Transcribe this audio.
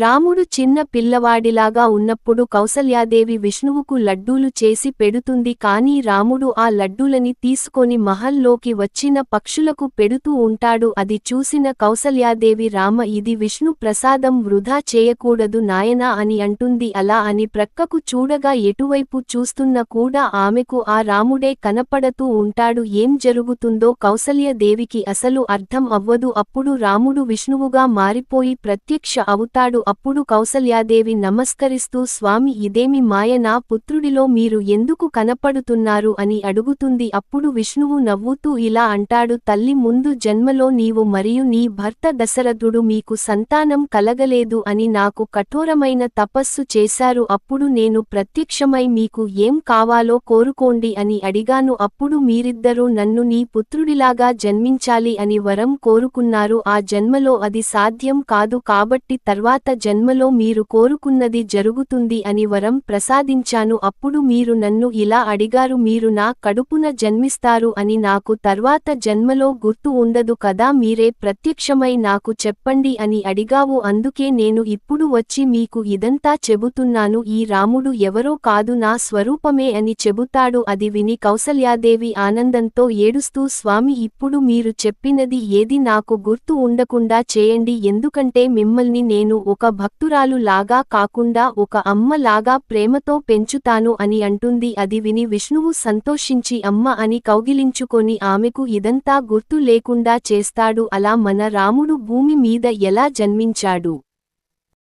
రాముడు చిన్న పిల్లవాడిలాగా ఉన్నప్పుడు కౌసల్యాదేవి విష్ణువుకు లడ్డూలు చేసి పెడుతుంది కానీ రాముడు ఆ లడ్డూలని తీసుకొని మహల్లోకి వచ్చిన పక్షులకు పెడుతూ ఉంటాడు. అది చూసిన కౌసల్యాదేవి రామ ఇది విష్ణు ప్రసాదం వృధా చేయకూడదు నాయనా అని అంటుంది. అలా అని ప్రక్కకు చూడగా ఎటువైపు చూస్తున్న కూడా ఆమెకు ఆ రాముడే కనపడతూ ఉంటాడు. ఏం జరుగుతుందో కౌసల్యదేవికి అసలు అర్థం అవ్వదు. అప్పుడు రాముడు విష్ణువుగా మారిపోయి ప్రత్యక్ష అవుతాడు. అప్పుడు కౌసల్యాదేవి నమస్కరిస్తూ స్వామి ఇదేమి మాయ? నా పుత్రుడిలో మీరు ఎందుకు కనపడుతున్నారు? అని అడుగుతుంది. అప్పుడు విష్ణువు నవ్వుతూ ఇలా అంటాడు తల్లి ముందు జన్మలో నీవు మరియు నీ భర్త దశరథుడు మీకు సంతానం కలగలేదు అని నాకు కఠోరమైన తపస్సు చేశారు. అప్పుడు నేను ప్రత్యక్షమై మీకు ఏం కావాలో కోరుకోండి అని అడిగాను. అప్పుడు మీరిద్దరూ నన్ను నీ పుత్రుడిలాగా జన్మించాలి అని వరం కోరుకున్నారు. ఆ జన్మలో అది సాధ్యం కాదు కాబట్టి తర్వాత జన్మలో మీరు కోరుకున్నది జరుగుతుంది అని వరం ప్రసాదించాను. అప్పుడు మీరు నన్ను ఇలా అడిగారు మీరు నా కడుపున జన్మిస్తారు అని నాకు తర్వాత జన్మలో గుర్తు ఉండదు కదా మీరే ప్రత్యక్షమై నాకు చెప్పండి అని అడిగావు. అందుకే నేను ఇప్పుడు వచ్చి మీకు ఇదంతా చెబుతున్నాను. ఈ రాముడు ఎవరో కాదు నా స్వరూపమే అని చెబుతాడు. అది విని కౌసల్యాదేవి ఆనందంతో ఏడుస్తూ స్వామి ఇప్పుడు మీరు చెప్పినది ఏది నాకు గుర్తు ఉండకుండా చేయండి. ఎందుకంటే మిమ్మల్ని నేను ఒక భక్తురాలు లాగా కాకుండా ఒక అమ్మ లాగా ప్రేమతో పెంచుతాను అని అంటుంది. అది విని విష్ణువు సంతోషించి అమ్మ అని కౌగిలించుకొని ఆమెకు ఇదంతా గుర్తు లేకుండా చేస్తాడు. అలా మన రాముడు భూమి మీద ఎలా జన్మించాడు?